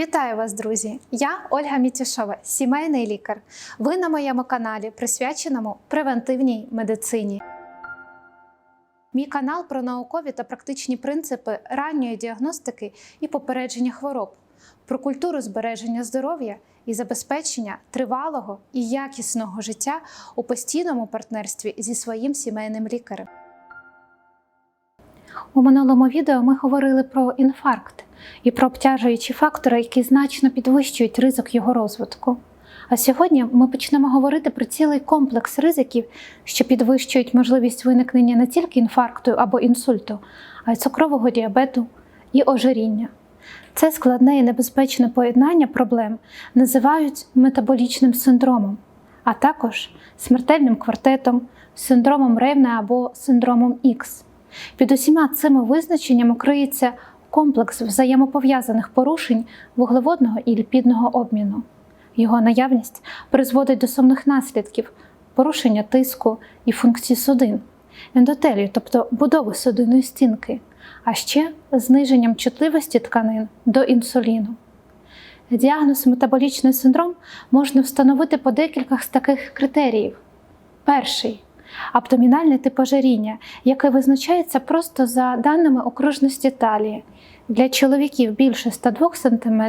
Вітаю вас, друзі! Я Ольга Мітішова, сімейний лікар. Ви на моєму каналі, присвяченому превентивній медицині. Мій канал про наукові та практичні принципи ранньої діагностики і попередження хвороб, про культуру збереження здоров'я і забезпечення тривалого і якісного життя у постійному партнерстві зі своїм сімейним лікарем. У минулому відео ми говорили про інфаркт і про обтяжуючі фактори, які значно підвищують ризик його розвитку. А сьогодні ми почнемо говорити про цілий комплекс ризиків, що підвищують можливість виникнення не тільки інфаркту або інсульту, а й цукрового діабету і ожиріння. Це складне і небезпечне поєднання проблем називають метаболічним синдромом, а також смертельним квартетом, синдромом Ревна або синдромом Х. Під усіма цими визначеннями криється комплекс взаємопов'язаних порушень вуглеводного і ліпідного обміну. Його наявність призводить до сумних наслідків порушення тиску і функцій судин, ендотелію, тобто будови судинної стінки, а ще зниженням чутливості тканин до інсуліну. Діагноз метаболічний синдром можна встановити по декількох з таких критеріїв. Перший абдомінальне тип ожиріння, яке визначається просто за даними окружності талії. Для чоловіків більше 102 см,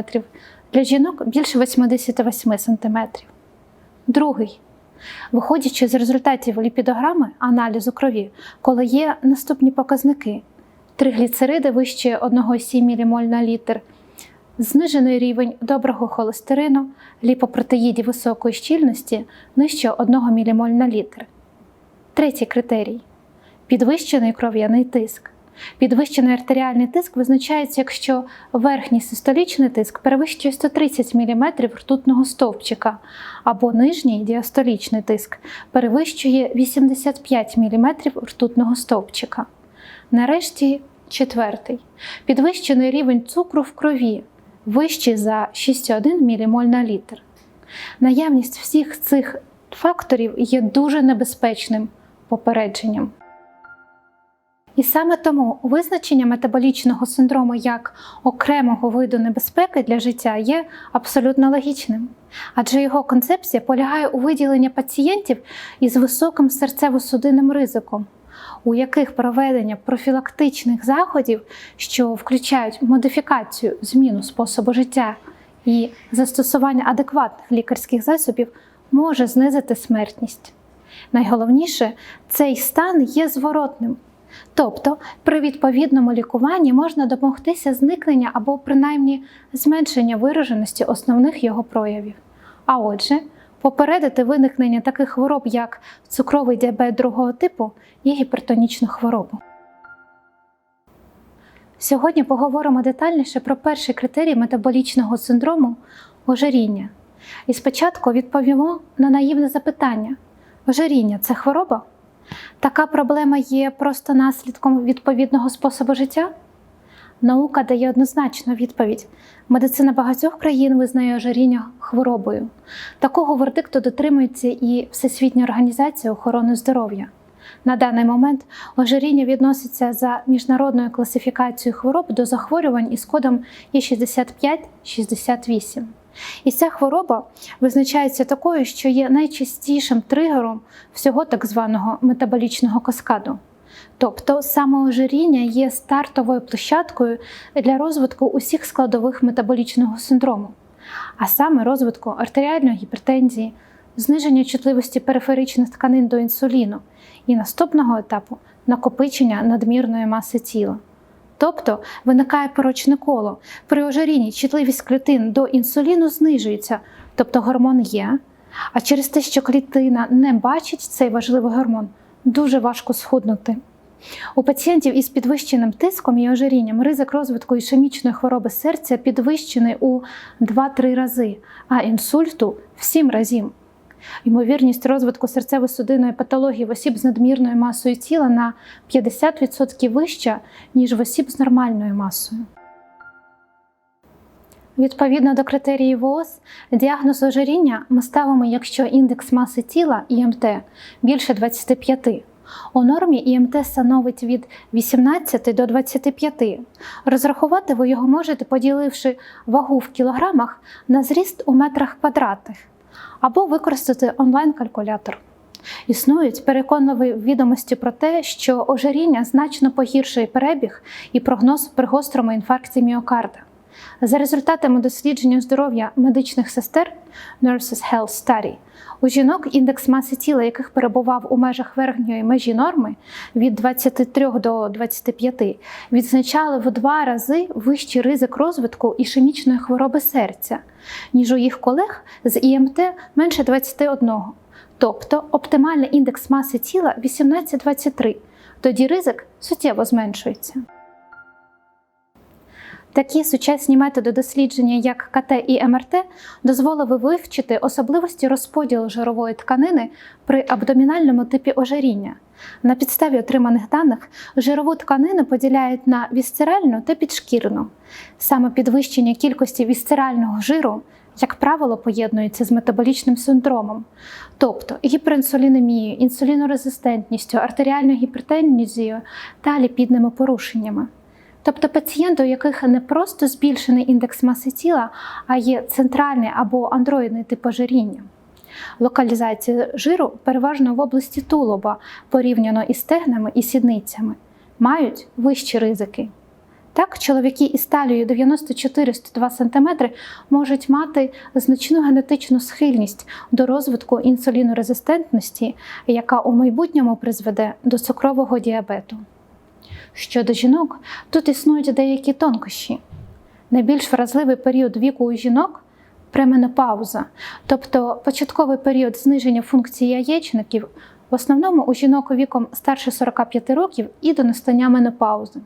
для жінок більше 88 см. Другий. Виходячи з результатів ліпідограми аналізу крові, коли є наступні показники: тригліцериди вище 1,7 ммоль на літр, знижений рівень доброго холестерину, ліпопротеїдів високої щільності нижче 1 ммоль на літр. Третій критерій підвищений кров'яний тиск. Підвищений артеріальний тиск визначається, якщо верхній систолічний тиск перевищує 130 мм ртутного стовпчика, або нижній діастолічний тиск перевищує 85 мм ртутного стовпчика. Нарешті четвертий підвищений рівень цукру в крові вищий за 6,1 ммоль на літр. Наявність всіх цих факторів є дуже небезпечним попередженням. І саме тому визначення метаболічного синдрому як окремого виду небезпеки для життя є абсолютно логічним, адже його концепція полягає у виділенні пацієнтів із високим серцево-судинним ризиком, у яких проведення профілактичних заходів, що включають модифікацію, зміну способу життя і застосування адекватних лікарських засобів, може знизити смертність. Найголовніше, цей стан є зворотним. Тобто при відповідному лікуванні можна домогтися зникнення або принаймні зменшення вираженості основних його проявів. А отже, попередити виникнення таких хвороб, як цукровий діабет другого типу і гіпертонічну хворобу. Сьогодні поговоримо детальніше про перший критерій метаболічного синдрому ожиріння. І спочатку відповімо на наївне запитання: ожиріння це хвороба? Така проблема є просто наслідком відповідного способу життя? Наука дає однозначну відповідь. Медицина багатьох країн визнає ожиріння хворобою. Такого вердикту дотримується і Всесвітня організація охорони здоров'я. На даний момент ожиріння відноситься за міжнародною класифікацією хвороб до захворювань із кодом Е65-68. І ця хвороба визначається такою, що є найчастішим тригером всього так званого метаболічного каскаду. Тобто саме ожиріння є стартовою площадкою для розвитку усіх складових метаболічного синдрому, а саме розвитку артеріальної гіпертензії, зниження чутливості периферичних тканин до інсуліну і наступного етапу накопичення надмірної маси тіла. Тобто виникає порочне коло. При ожирінні чутливість клітин до інсуліну знижується, тобто гормон є. А через те, що клітина не бачить цей важливий гормон, дуже важко схуднути. У пацієнтів із підвищеним тиском і ожирінням ризик розвитку ішемічної хвороби серця підвищений у 2-3 рази, а інсульту в 7 разів. Ймовірність розвитку серцево-судинної патології в осіб з надмірною масою тіла на 50% вища, ніж в осіб з нормальною масою. Відповідно до критеріїв ВООЗ, діагноз ожиріння ми ставимо, якщо індекс маси тіла ІМТ більше 25, У нормі ІМТ становить від 18 до 25. Розрахувати ви його можете, поділивши вагу в кілограмах на зріст у метрах квадратних, або використати онлайн-калькулятор. Існують переконливі відомості про те, що ожиріння значно погіршує перебіг і прогноз при гострому інфаркті міокарда. За результатами дослідження здоров'я медичних сестер Nurses Health Study, у жінок індекс маси тіла, яких перебував у межах верхньої межі норми від 23 до 25, відзначали в два рази вищий ризик розвитку ішемічної хвороби серця, ніж у їх колег з ІМТ менше 21. Тобто оптимальний індекс маси тіла 18-23, тоді ризик суттєво зменшується. Такі сучасні методи дослідження, як КТ і МРТ, дозволили вивчити особливості розподілу жирової тканини при абдомінальному типі ожиріння. На підставі отриманих даних жирову тканину поділяють на вісцеральну та підшкірну. Саме підвищення кількості вісцерального жиру, як правило, поєднується з метаболічним синдромом, тобто гіперінсулінемією, інсулінорезистентністю, артеріальною гіпертензією та ліпідними порушеннями. Тобто пацієнти, у яких не просто збільшений індекс маси тіла, а є центральний або андроїдний тип ожиріння. Локалізація жиру переважно в області тулуба, порівняно із стегнами і сідницями, мають вищі ризики. Так, чоловіки із талією 94-102 см можуть мати значну генетичну схильність до розвитку інсулінорезистентності, яка у майбутньому призведе до цукрового діабету. Щодо жінок, тут існують деякі тонкощі. Найбільш вразливий період віку у жінок пременопауза, тобто початковий період зниження функції яєчників, в основному у жінок віком старше 45 років і до настання менопаузи.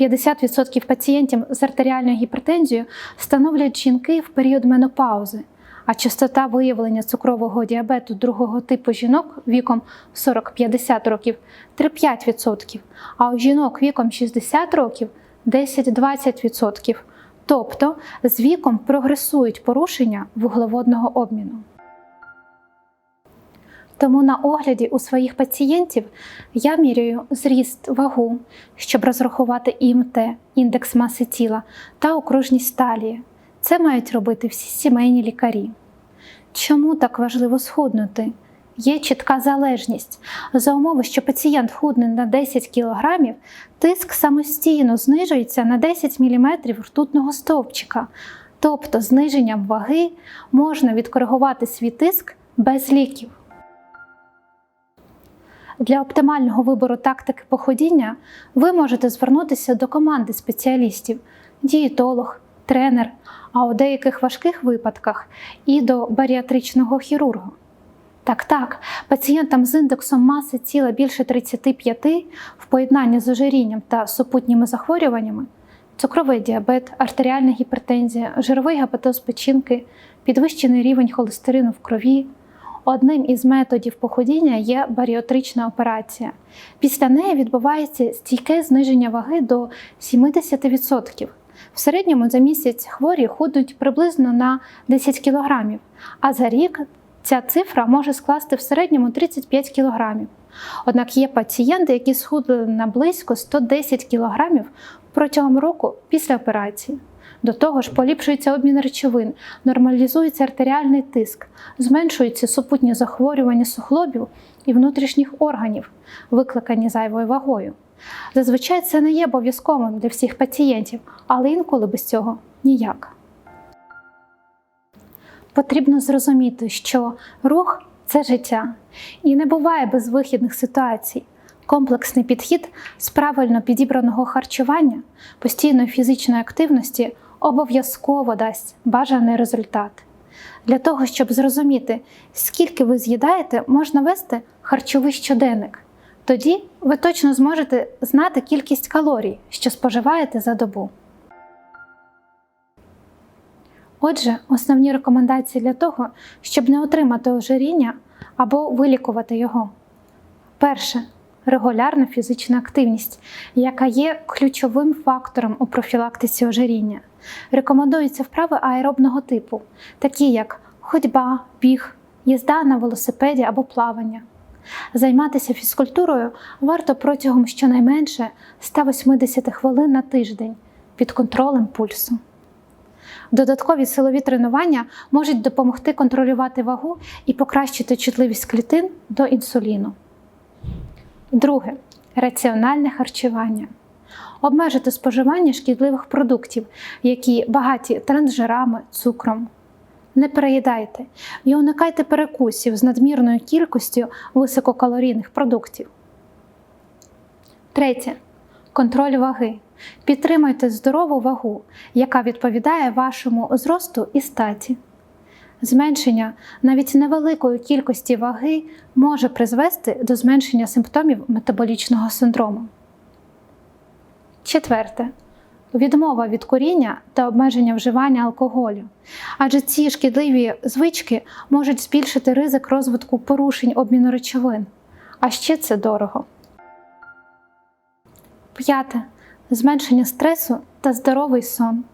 50% пацієнтів з артеріальною гіпертензією становлять жінки в період менопаузи, а частота виявлення цукрового діабету другого типу жінок віком 40-50 років 3-5%, а у жінок віком 60 років 10-20%. Тобто з віком прогресують порушення вуглеводного обміну. Тому на огляді у своїх пацієнтів я міряю зріст вагу, щоб розрахувати ІМТ, індекс маси тіла та окружність талії. Це мають робити всі сімейні лікарі. Чому так важливо схуднути? Є чітка залежність. За умови, що пацієнт худне на 10 кг, тиск самостійно знижується на 10 мм ртутного стовпчика. Тобто зниженням ваги можна відкоригувати свій тиск без ліків. Для оптимального вибору тактики походіння ви можете звернутися до команди спеціалістів, дієтолог, тренер, а у деяких важких випадках і до баріатричного хірурга. Так, так, пацієнтам з індексом маси тіла більше 35 в поєднанні з ожирінням та супутніми захворюваннями, цукровий діабет, артеріальна гіпертензія, жировий гепатоз печінки, підвищений рівень холестерину в крові. Одним із методів походіння є баріатрична операція. Після неї відбувається стійке зниження ваги до 70%. В середньому за місяць хворі худнуть приблизно на 10 кг, а за рік ця цифра може скласти в середньому 35 кг. Однак є пацієнти, які схудли на близько 110 кг протягом року після операції. До того ж, поліпшується обмін речовин, нормалізується артеріальний тиск, зменшуються супутні захворювання сухлобів і внутрішніх органів, викликані зайвою вагою. Зазвичай це не є обов'язковим для всіх пацієнтів, але інколи без цього ніяк. Потрібно зрозуміти, що рух це життя, і не буває безвихідних ситуацій. Комплексний підхід з правильно підібраного харчування, постійної фізичної активності обов'язково дасть бажаний результат. Для того, щоб зрозуміти, скільки ви з'їдаєте, можна вести харчовий щоденник. Тоді ви точно зможете знати кількість калорій, що споживаєте за добу. Отже, основні рекомендації для того, щоб не отримати ожиріння або вилікувати його. Перше регулярна фізична активність, яка є ключовим фактором у профілактиці ожиріння. Рекомендуються вправи аеробного типу, такі як ходьба, біг, їзда на велосипеді або плавання. Займатися фізкультурою варто протягом щонайменше 180 хвилин на тиждень під контролем пульсу. Додаткові силові тренування можуть допомогти контролювати вагу і покращити чутливість клітин до інсуліну. Друге раціональне харчування. Обмежити споживання шкідливих продуктів, які багаті трансжирами, цукром. Не переїдайте і уникайте перекусів з надмірною кількістю висококалорійних продуктів. Третє. Контроль ваги. Підтримайте здорову вагу, яка відповідає вашому зросту і статі. Зменшення навіть невеликої кількості ваги може призвести до зменшення симптомів метаболічного синдрому. Четверте. Відмова від куріння та обмеження вживання алкоголю. Адже ці шкідливі звички можуть збільшити ризик розвитку порушень обміну речовин. А ще це дорого. П'яте. Зменшення стресу та здоровий сон.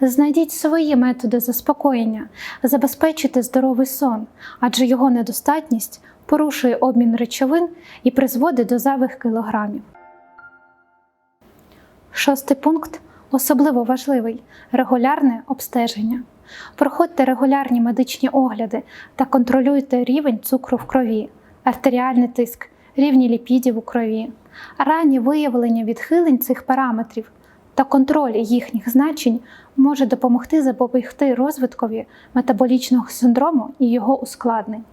Знайдіть свої методи заспокоєння, забезпечуйте здоровий сон, адже його недостатність порушує обмін речовин і призводить до зайвих кілограмів. Шостий пункт особливо важливий регулярне обстеження. Проходьте регулярні медичні огляди та контролюйте рівень цукру в крові, артеріальний тиск, рівні ліпідів у крові. Раннє виявлення відхилень цих параметрів та контроль їхніх значень може допомогти запобігти розвиткові метаболічного синдрому і його ускладнень.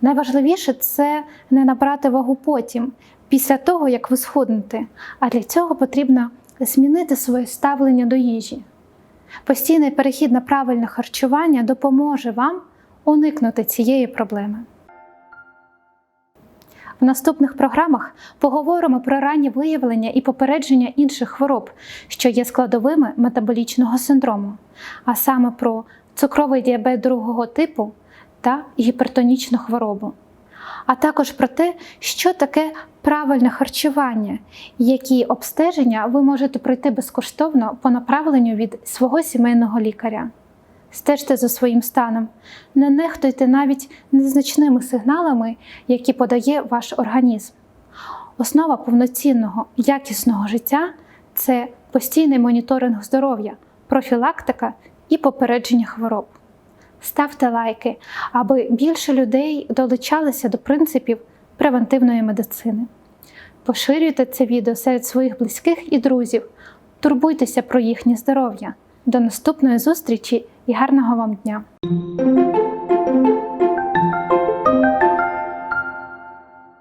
Найважливіше це не набрати вагу потім, після того, як ви схуднете, а для цього потрібно змінити своє ставлення до їжі. Постійний перехід на правильне харчування допоможе вам уникнути цієї проблеми. В наступних програмах поговоримо про раннє виявлення і попередження інших хвороб, що є складовими метаболічного синдрому, а саме про цукровий діабет другого типу та гіпертонічну хворобу, а також про те, що таке правильне харчування, які обстеження ви можете пройти безкоштовно по направленню від свого сімейного лікаря. Стежте за своїм станом, не нехтуйте навіть незначними сигналами, які подає ваш організм. Основа повноцінного, якісного життя це постійний моніторинг здоров'я, профілактика і попередження хвороб. Ставте лайки, аби більше людей долучалися до принципів превентивної медицини. Поширюйте це відео серед своїх близьких і друзів, турбуйтеся про їхнє здоров'я. До наступної зустрічі і гарного вам дня!